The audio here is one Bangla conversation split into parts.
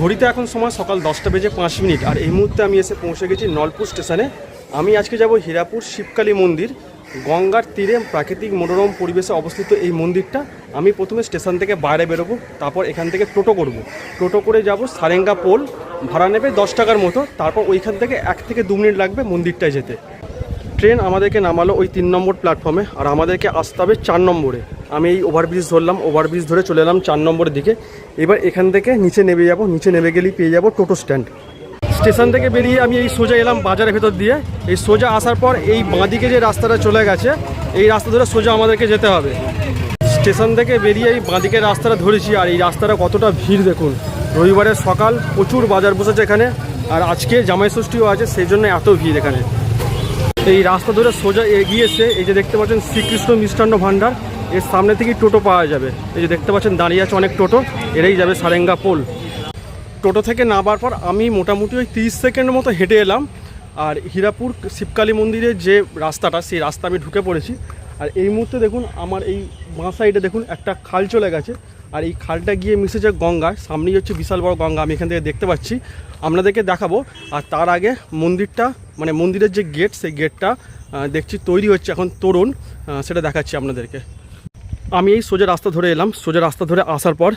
ঘড়িতে এখন সময় সকাল দশটা বেজে পাঁচ মিনিট, আর এই মুহূর্তে আমি এসে পৌঁছে গেছি নলপুর স্টেশনে। আমি আজকে যাব হীরাপুর শিবকালী মন্দির। গঙ্গার তীরে প্রাকৃতিক মনোরম পরিবেশে অবস্থিত এই মন্দিরটা। আমি প্রথমে স্টেশন থেকে বাইরে বেরোবো, তারপর এখান থেকে টোটো করব। টোটো করে যাব সারেঙ্গা পোল। ভাড়া নেবে দশ টাকার মতো, তারপর ওইখান থেকে এক থেকে দু মিনিট লাগবে মন্দিরটায় যেতে। ট্রেন আমাদেরকে নামালো ওই তিন নম্বর প্ল্যাটফর্মে আর আমাদেরকে আসতে হবে চার নম্বরে। আমি এই ওভারব্রিজ ধরলাম ওভারব্রিজ ধরে চলে এলাম চার নম্বরের দিকে। এবার এখান থেকে নিচে নেমে যাব, নিচে নেমে গেলেই পেয়ে যাব টোটো স্ট্যান্ড। স্টেশন থেকে বেরিয়ে আমি এই সোজা এলাম বাজারের ভেতর দিয়ে। এই সোজা আসার পর এই বাঁদিকে যে রাস্তাটা চলে গেছে, এই রাস্তা ধরে সোজা আমাদেরকে যেতে হবে। স্টেশন থেকে বেরিয়ে এই বাঁদিকে রাস্তাটা ধরেছি, আর এই রাস্তাটা কতটা ভিড় দেখুন। রবিবারের সকাল, প্রচুর বাজার বসেছে এখানে, আর আজকে জামাই ষষ্ঠীও আছে, সেই জন্য এত ভিড় এখানে। এই রাস্তা ধরে সোজা এগিয়েছে এই যে দেখতে পাচ্ছেন শ্রীকৃষ্ণ মিষ্টান্ন ভাণ্ডার এর সামনে থেকেই টোটো পাওয়া যাবে। এই যে দেখতে পাচ্ছেন, দাঁড়িয়ে আছে অনেক টোটো, এরাই যাবে সারেঙ্গা পোল। টোটো থেকে নামার পর আমি মোটামুটি ওই তিরিশ সেকেন্ডের মতো হেঁটে এলাম। আর হীরাপুর শিবকালী মন্দিরের যে রাস্তাটা, সেই রাস্তা আমি ঢুকে পড়েছি। আর এই মুহূর্তে দেখুন, আমার এই বাঁ সাইডে দেখুন, একটা খাল চলে গেছে। আর এই খালটা গিয়ে মিশেছে গঙ্গা, সামনেই হচ্ছে বিশাল বড় গঙ্গা, আমি এখান থেকে দেখতে পাচ্ছি। আপনাদেরকে দেখাবো, আর তার আগে মন্দিরটা মানে মন্দিরের যে গেট সেই গেটটা দেখছি তৈরি হচ্ছে এখন তরুণ সেটা দেখাচ্ছি আপনাদেরকে। আমি এই সোজা রাস্তা ধরে এলাম। সোজা রাস্তা ধরে আসার পর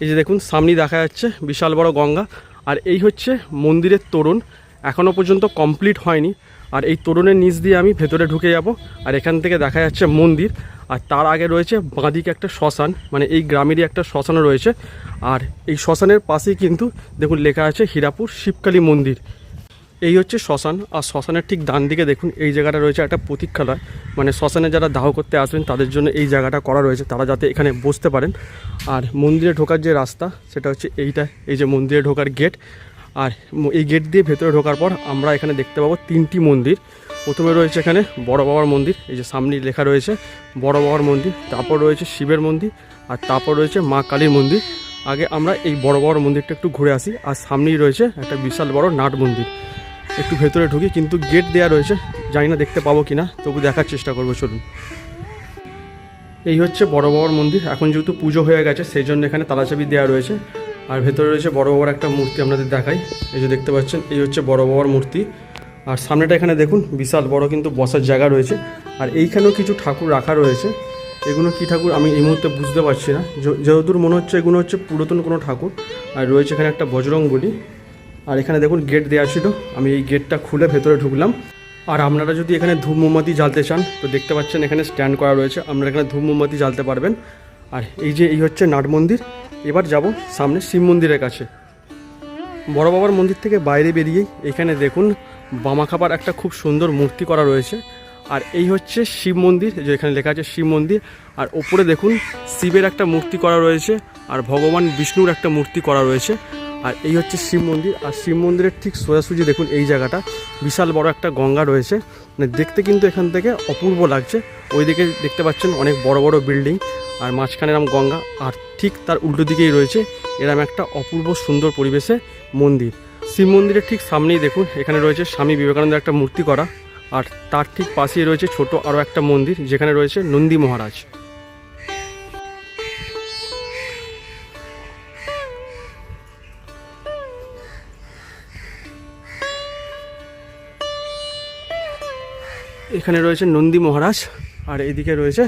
এই যে দেখুন, সামনেই দেখা যাচ্ছে বিশাল বড় গঙ্গা। আর এই হচ্ছে মন্দিরের তোরণ। এখনও পর্যন্ত কমপ্লিট হয়নি। আর এই তোরণের নিচ দিয়ে আমি ভেতরে ঢুকে যাব। আর এখান থেকে দেখা যাচ্ছে মন্দির। আর তার আগে রয়েছে বাঁদিকে একটা শ্মশান। মানে এই গ্রামেরই একটা শ্মশানও রয়েছে। আর এই শ্মশানের পাশেই কিন্তু দেখুন লেখা আছে হীরাপুর শিবকালী মন্দির। এই হচ্ছে শ্মশান। আর শ্মশানের ঠিক ডান দিকে দেখুন, এই জায়গাটা রয়েছে একটা প্রতীক্ষালয়। মানে শ্মশানে যারা দাহ করতে আসবেন, তাদের জন্য এই জায়গাটা করা রয়েছে, তারা যাতে এখানে বসতে পারেন। আর মন্দিরে ঢোকার যে রাস্তা, সেটা হচ্ছে এইটা, এই যে মন্দিরে ঢোকার গেট। আর এই গেট দিয়ে ভেতরে ঢোকার পর আমরা এখানে দেখতে পাবো তিনটি মন্দির। প্রথমে রয়েছে এখানে বড় বাবার মন্দির, এই যে সামনেই লেখা রয়েছে বড় বাবার মন্দির, তারপর রয়েছে শিবের মন্দির, আর তারপর রয়েছে মা কালীর মন্দির। আগে আমরা এই বড় বাবার মন্দিরটা একটু ঘুরে আসি, আর সামনেই রয়েছে একটা বিশাল বড় নাট মন্দির। একটু ভেতরে ঢুকি, কিন্তু গেট দেওয়া রয়েছে। জানি না দেখতে পাবো কিনা, তবু দেখার চেষ্টা করব, চলুন। এই হচ্ছে বড় বাবার মন্দির। এখন যেহেতু পুজো হয়ে গেছে, সেই জন্য এখানে তালাচাবি দেওয়া রয়েছে। আর ভেতরে রয়েছে বড় বাবার একটা মূর্তি, আপনাদের দেখাই। এই যে দেখতে পাচ্ছেন, এই হচ্ছে বড় বাবার মূর্তি। আর সামনেটা এখানে দেখুন, বিশাল বড় কিন্তু বসার জায়গা রয়েছে। আর এইখানেও কিছু ঠাকুর রাখা রয়েছে। এগুলো কি ঠাকুর, আমি এই মুহূর্তে বুঝতে পারছি না। য- যতদূর মনে হচ্ছে এগুলো হচ্ছে পুরাতন কোনো ঠাকুর, আর রয়েছে এখানে একটা বজরং বলি আর এখানে দেখুন গেট দেওয়া ছিল। আমি এই গেটটা খুলে ভেতরে ঢুকলাম। আর আপনারা যদি এখানে ধূপ মোমবাতি জ্বালতে চান, তো দেখতে পাচ্ছেন এখানে স্ট্যান্ড করা রয়েছে। আপনারা এখানে ধূপ মোমবাতি জ্বালতে পারবেন। আর এই যে এই হচ্ছে নাট মন্দির। এবার যাব সামনে শিব মন্দিরের কাছে। বড় বাবার মন্দির থেকে বাইরে বেরিয়েই এখানে দেখুন বামাখাপার একটা খুব সুন্দর মূর্তি করা রয়েছে। আর এই হচ্ছে শিব মন্দির যে এখানে লেখা আছে শিব মন্দির। আর ওপরে দেখুন শিবের একটা মূর্তি করা রয়েছে। আর ভগবান বিষ্ণুর একটা মূর্তি করা রয়েছে। আর এই হচ্ছে শিব মন্দির, আর শিব মন্দিরের ঠিক সোজাসুজি দেখুন এই জায়গাটা। বিশাল বড় একটা গঙ্গা রয়েছে। মানে দেখতে কিন্তু এখান থেকে অপূর্ব লাগছে। ওইদিকে দেখতে পাচ্ছেন অনেক বড় বড় বিল্ডিং, আর মাঝখানে এরম গঙ্গা, আর ঠিক তার উল্টো দিকেই রয়েছে এরম একটা অপূর্ব সুন্দর পরিবেশে মন্দির। শিব মন্দিরের ঠিক সামনেই দেখুন, এখানে রয়েছে স্বামী বিবেকানন্দের একটা মূর্তি করা, আর তার ঠিক পাশেই রয়েছে ছোট আরও একটা মন্দির, যেখানে রয়েছে নন্দী মহারাজ। এখানে রয়েছে নন্দী মহারাজ, আর এদিকে রয়েছে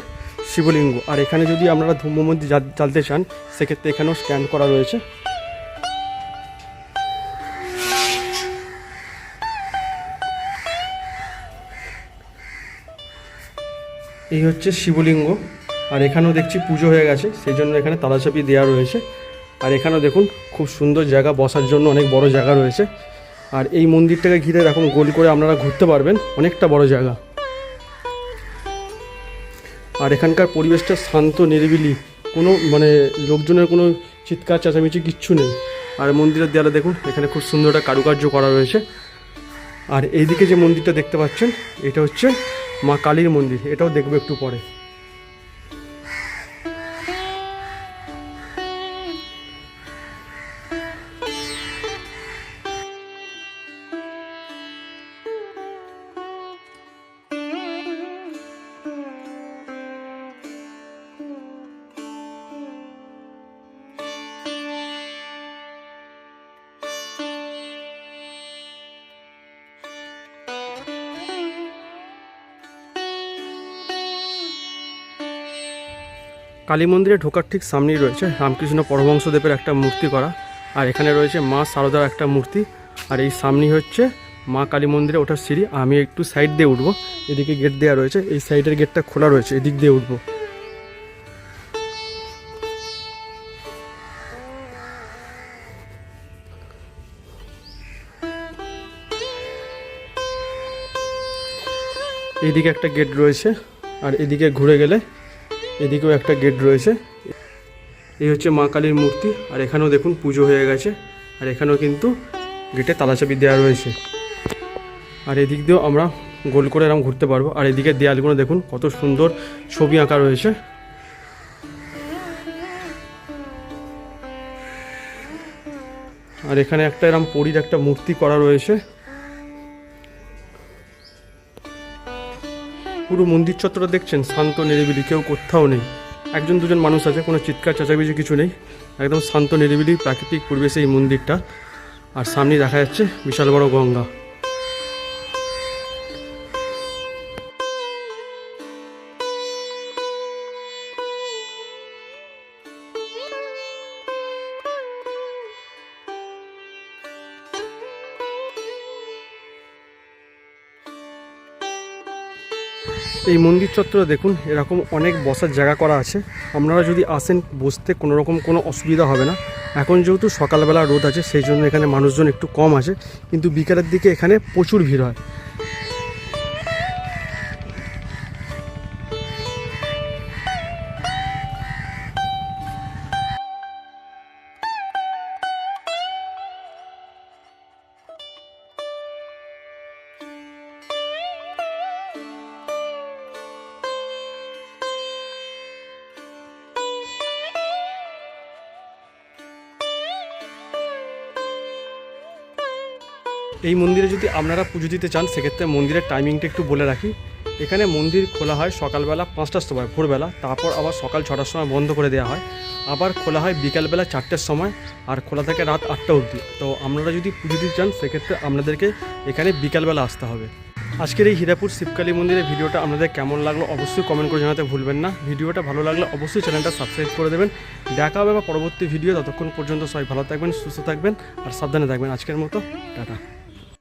শিবলিঙ্গ। আর এখানে যদি আপনারা ধূমমন্দির চালতে চান, সেক্ষেত্রে এখানেও স্ক্যান করা রয়েছে। এই হচ্ছে শিবলিঙ্গ। আর এখানেও দেখছি পুজো হয়ে গেছে সেই জন্য এখানে তালাচাপি দেওয়া রয়েছে। আর এখানেও দেখুন, খুব সুন্দর জায়গা, বসার জন্য অনেক বড় জায়গা রয়েছে। আর এই মন্দিরটাকে ঘিরে এরকম গোল করে আপনারা ঘুরতে পারবেন, অনেকটা বড় জায়গা। আর এখানকার পরিবেশটা শান্ত, নিরিবিলি, কোনো মানে লোকজনের কোনো চিৎকার, চেঁচামেচি কিচ্ছু নেই। আর মন্দিরের দেয়ালে দেখুন, এখানে খুব সুন্দর একটা কারুকার্য করা রয়েছে। আর এইদিকে যে মন্দিরটা দেখতে পাচ্ছেন, এটা হচ্ছে মা কালীর মন্দির, এটাও দেখব একটু পরে। কালী মন্দিরে ঢোকার ঠিক সামনেই রয়েছে রামকৃষ্ণ পরমহংসদেবের একটা মূর্তি করা। আর এখানে রয়েছে মা শারদার একটা মূর্তি। আর এই সামনেই হচ্ছে মা কালী মন্দিরে ওঠার সিঁড়ি। আমি একটু সাইড দিয়ে উঠবো। এদিকে গেট দেওয়া রয়েছে। এই সাইডের গেটটা খোলা রয়েছে। এদিক দিয়ে উঠবো। এইদিকে একটা গেট রয়েছে। আর এদিকে ঘুরে গেলে এদিকেও একটা গেট রয়েছে। এই হচ্ছে মা কালীর মূর্তি, আর এখানেও দেখুন পুজো হয়ে গেছে, আর এখানেও কিন্তু গেটে তালাচাবি দেওয়া রয়েছে। আর এদিক দিয়েও আমরা গোল করে এরকম ঘুরতে পারব, আর এদিকে দেয়ালগুলো দেখুন, কত সুন্দর ছবি আঁকা রয়েছে। আর এখানে একটা এরকম পরীর একটা মূর্তি করা রয়েছে। পুরো মন্দির চত্বরটা দেখছেন? শান্ত, নিরিবিলি, কেউ কোথাও নেই। একজন দুজন মানুষ আছে, কোনো চিৎকার, চেঁচামেচি কিছু নেই। একদম শান্ত, নিরিবিলি, প্রাকৃতিক পরিবেশে এই মন্দিরটা। আর সামনে দেখা যাচ্ছে বিশাল বড় গঙ্গা। এই মন্দির চত্বরে দেখুন, এরকম অনেক বসার জায়গা করা আছে। আপনারা যদি আসেন, বসতে কোনো রকম কোনো অসুবিধা হবে না। এখন যেহেতু সকালবেলা রোদ আছে, সেই জন্য এখানে মানুষজন একটু কম আছে। কিন্তু বিকালের দিকে এখানে প্রচুর ভিড় হয়। এই মন্দিরে যদি আপনারা পুজো দিতে চান, সেক্ষেত্রে মন্দিরের টাইমিংটা একটু বলে রাখি। এখানে মন্দির খোলা হয় সকালবেলা পাঁচটার সময়, ভোরবেলা। তারপর আবার সকাল ছটার সময় বন্ধ করে দেওয়া হয়। আবার খোলা হয় বিকালবেলা চারটের সময় আর খোলা থাকে রাত আটটা অবধি। তো আপনারা যদি পুজো দিতে চান, সেক্ষেত্রে আপনাদেরকে এখানে বিকালবেলা আসতে হবে। আজকের এই হীরাপুর শিবকালী মন্দিরের ভিডিওটা আপনাদের কেমন লাগল অবশ্যই কমেন্ট করে জানাতে ভুলবেন না। ভিডিওটা ভালো লাগলে অবশ্যই চ্যানেলটা সাবস্ক্রাইব করে দেবেন। দেখা হবে বা পরবর্তী ভিডিও ততক্ষণ পর্যন্ত সবাই ভালো থাকবেন, সুস্থ থাকবেন আর সাবধানে থাকবেন। আজকের মতো, টাটা।